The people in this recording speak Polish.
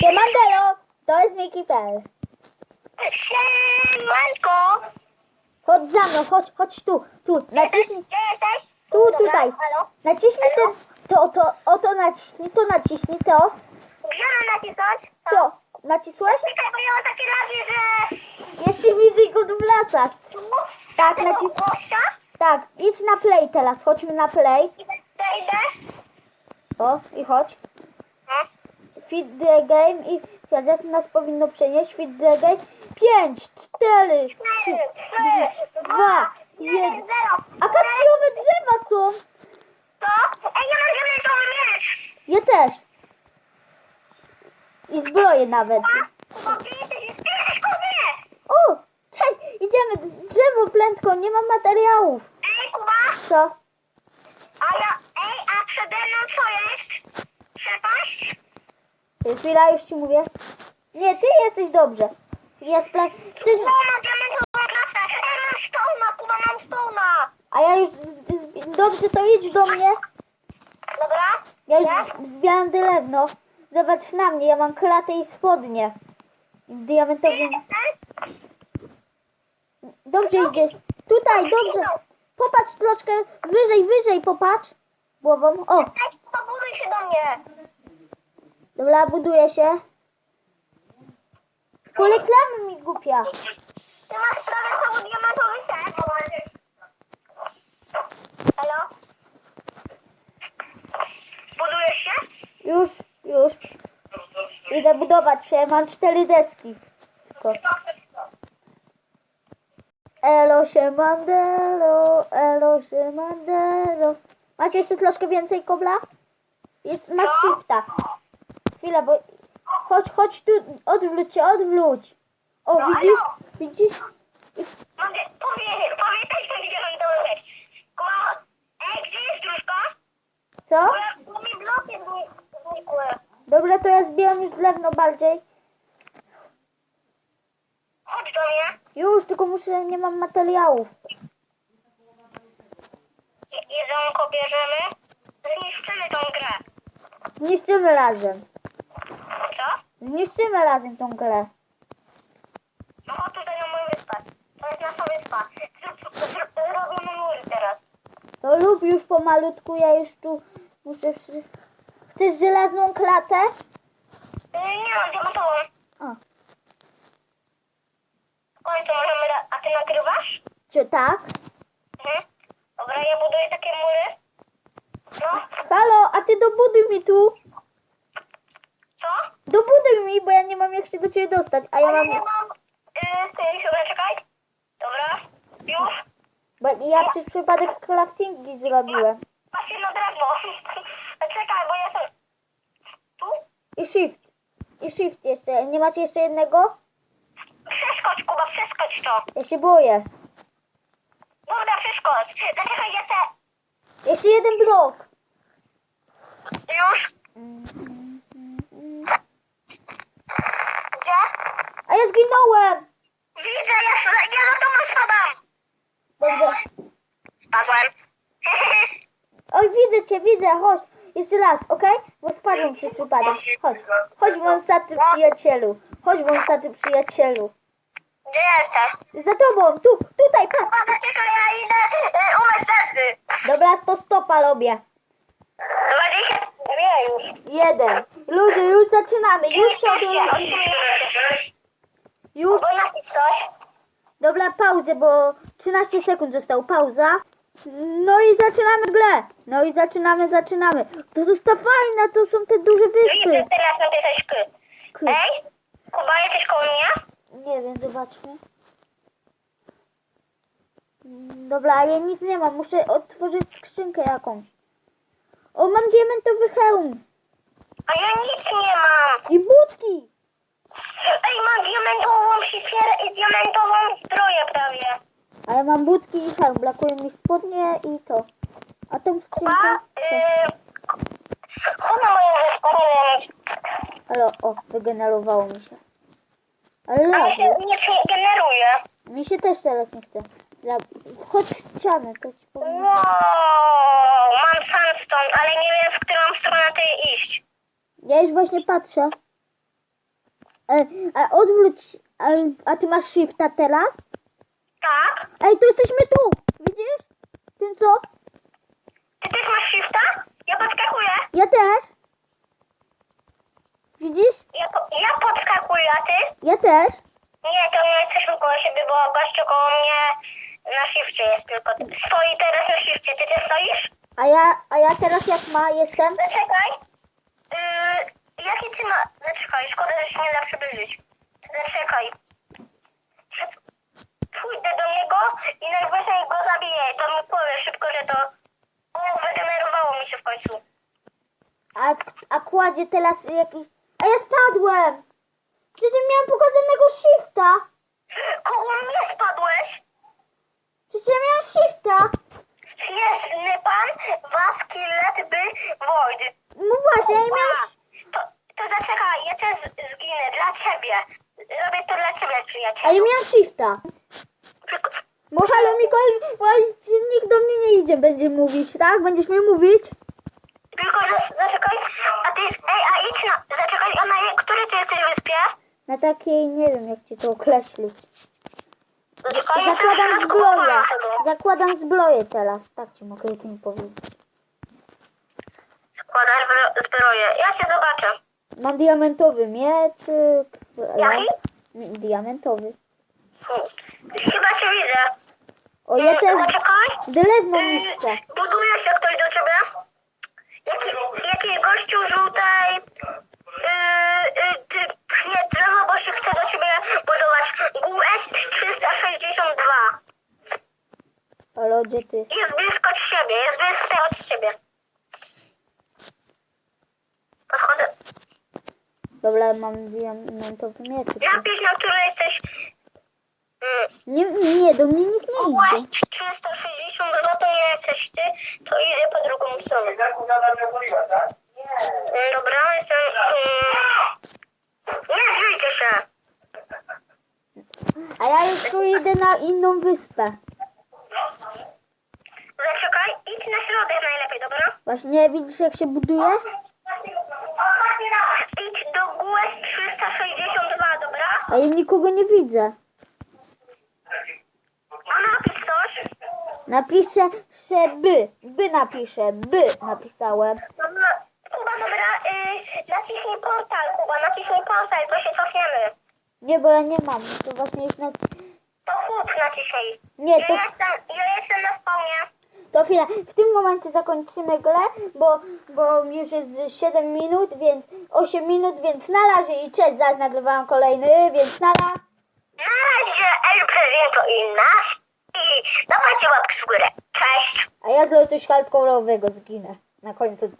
Siemandelo, to jest Miki.pl. Siemanko! Chodź za mną, chodź, chodź tu, tu, naciśnij, Gdzie jesteś? tu, Dobra, tutaj. Halo? Naciśnij ten, to, to, o to naciśnij, to naciśnij, to, Gdzie mam nacisnąć? to. Nacisłeś? Czekaj, bo ja mam takie razie, że... Jeszcze widzę go. Tu? Tak, Tego naci- gościa? Tak, idź na play teraz, chodźmy na play. Idę, idę. O, i chodź. Feed the game i teraz nas powinno przenieść. Feed the game. 5, 4, 3, Cztery, trzy, dwa, jeden. jeden, zero. Akacjowe drzewa są. Co? Ej, ja mam diamentowy miecz. Ja też. I zbroję nawet. O, cześć, idziemy. Drzewo prędko, nie mam materiałów. Ej, Kuba! Co? A ja... Ej, a przede mną co jest? Przepaść? Chwila, już ci mówię. Nie, ty jesteś dobrze. Ja spra- Chcesz... Mam mam stona, Kuba, mam stona. A ja już... Dobrze, to idź do mnie. Dobra? Ja już Ja? zbieram drewno. Zobacz na mnie, ja mam klatę i spodnie. Diamentowy... Dobrze idziesz. Tutaj, dobrze. Popatrz troszkę wyżej, wyżej popatrz. Głową. O, się do mnie. Dobra, buduję się. Poleklamy mi głupia. Ty masz prawie cały diamentowy set. Halo? Budujesz się? Już, już. Idę budować się, mam cztery deski. Tylko. Elo się mandelo, elo się mandelo. Masz jeszcze troszkę więcej kobla? Jest, masz shifta. Chwilę, bo... Chodź, chodź tu, odwróć się, odwróć. O, No, widzisz? alo. Widzisz? Mogę, powie, pamiętaj, że diamentowy set. Kuba, ej, gdzie jest dróżka? Co? Bo, ja, bo mi bloki znik- znikły. Dobra, to ja zbieram już drewno bardziej. Chodź do mnie. Już, tylko muszę, nie mam materiałów. Je- Jedzonko bierzemy. Zniszczymy tą grę. Zniszczymy razem. Zniszczymy razem tą grę. No tutaj na moją wyspę. To jest nasza wyspa. Zrobimy mury teraz. To lub już pomalutku, ja już tu muszę... wszy- Chcesz żelazną klatę? Yy, nie mam diamentową. O, W końcu możemy... A ty nagrywasz? czy tak? Mhm. Dobra, ja buduję takie mury. No, Halo, a ty dobuduj mi tu. Mi, bo ja nie mam jak się do ciebie dostać. A ja Ale mam... nie mam... Yy, ty, chyba czekaj. Dobra, już. Bo ja przez przypadek craftingi zrobiłem. Masz jedno drewno. czekaj, bo ja jestem... Tu? I shift. I shift jeszcze. Nie macie jeszcze jednego? Przeskocz, Kuba, przeskocz to. Ja się boję. Dobra, przeskocz. Zaczekaj, ja te... Jeszcze jeden blok. Już? Gdzie? A ja zginąłem. Widzę, ja, ja za tobą spadam. Dobra. Spadłem. Oj, widzę cię, widzę, chodź. Jeszcze raz, okej? Bo spadłem przez przypadek. Chodź. Chodź, wąsaty przyjacielu. Chodź, wąsaty przyjacielu. Gdzie jesteś? Za tobą, tu, tutaj, patrz. Kuba, zaczekaj, ja idę y, umyć zęby. Dobra, to stopa robię. 22 już. Jeden. Ludzie, już zaczynamy. Już się odrodzimy. Coś. Dobra, pauzę, bo 13 sekund zostało. Pauza. No i zaczynamy grę. No i zaczynamy, zaczynamy. To została fajna, to są te duże wyspy. Teraz napisać ky. K- Ej, Kuba, jesteś koło mnie? Nie wiem, zobaczmy. Dobra, a ja nic nie mam. Muszę otworzyć skrzynkę jakąś. O, mam diamentowy hełm. A ja nic nie mam. I budki. Ej, mam diamentową siekierę i diamentową zbroję prawie. A ja mam budki i hełm. Brakuje mi spodnie i to. A tą skrzynkę? Kuba, yy, chodź na moją wyspę. Ale o, wygenerowało mi się. Ale A mi się nie generuje. Mi się też teraz nie chce. Ja, chodź ścianę, to ci powiem. Wow, mam sandstone, ale nie wiem, w którą stronę ty iść. Ja już właśnie patrzę. E, a odwróć, a, a ty masz shifta teraz? Tak? Ej, to jesteśmy tu! Widzisz? Tym co? Ty też masz shifta? Ja podskakuję. Ja też. Widzisz? Ja, po, ja podskakuję, a ty? Ja też. Nie, to nie jesteśmy koło siebie, bo gościu koło mnie na shifcie jest tylko. Stoi teraz na shifcie, ty też stoisz? A ja, a ja teraz jak ma jestem? Zaczekaj. Yy, jaki ty ma... Zaczekaj, szkoda, że się nie da przybliżyć. Zaczekaj. Pójdę do niego i najwyżej go zabiję. To mi powie szybko, że to... O, wygenerowało mi się w końcu. A, a kładzie teraz jakiś... A ja spadłem! Przecież miałem pokazanego shifta! Koło mnie spadłeś? Przecież ja miałem shifta! Śnieżny pan was killet by void. No właśnie, ja miałem... A, to, to zaczekaj, ja też zginę dla ciebie. Robię to dla ciebie, A ja miałem shifta! Bo halo Mikołaj, Mikołaj, nikt do mnie nie idzie, będzie mówić, tak? Będziesz mi mówić? Tylko, że zaczekaj, a ty, ej, a idź na, zaczekaj, a na której ty jesteś wyspie? Na takiej, nie wiem jak ci to określić. Zaczekaj, Zakładam jestem zbroję. Zakładam zbroję teraz. Tak ci mogę tym powiedzieć. Składasz zbro- zbroję, ja cię zobaczę. Mam diamentowy mieczyk. Jaki? Diamentowy. Chyba cię widzę. O, ja też Zaczekaj. drewno Y, niszczę. Buduje się ktoś do ciebie? Jaki, jakiś gościu żółtej yy, yy, pchnie drzewo, bo się chce do ciebie budować. US 362. Ale gdzie ty? Jest blisko od siebie, jest blisko od ciebie. Podchodzę. Dobra, mam diamentowy mieczyk. Napisz, na której jesteś. Yy, Nie, nie, do mnie nikt nie idzie. 362 to nie jesteś ty, to idę po drugą stronę. Yy, Dobra, jestem. Yy, nie drzwijcie się. A ja jeszcze idę na inną wyspę. Zaczekaj, idź na środek najlepiej, dobra? Właśnie widzisz jak się buduje? A ja nikogo nie widzę. A napisz coś. Napiszę, że by. By napiszę. By napisałem. Dobra, Kuba, dobra, yy, naciśnij portal, Kuba, naciśnij portal, to się cofniemy. Nie, bo ja nie mam. To właśnie już na... To chłop naciśnij. Nie, to, Ja jestem, ja jestem na spawnie. to chwila. W tym momencie zakończymy grę, bo, bo już jest 7 minut, więc 8 minut, więc na razie i cześć. Zaraz nagrywałam kolejny, więc na razie. Na razie El Prezento i nasz i dawajcie łapki w górę. Cześć! A ja zrobię coś hardcore'owego, zginę na końcu odcinka.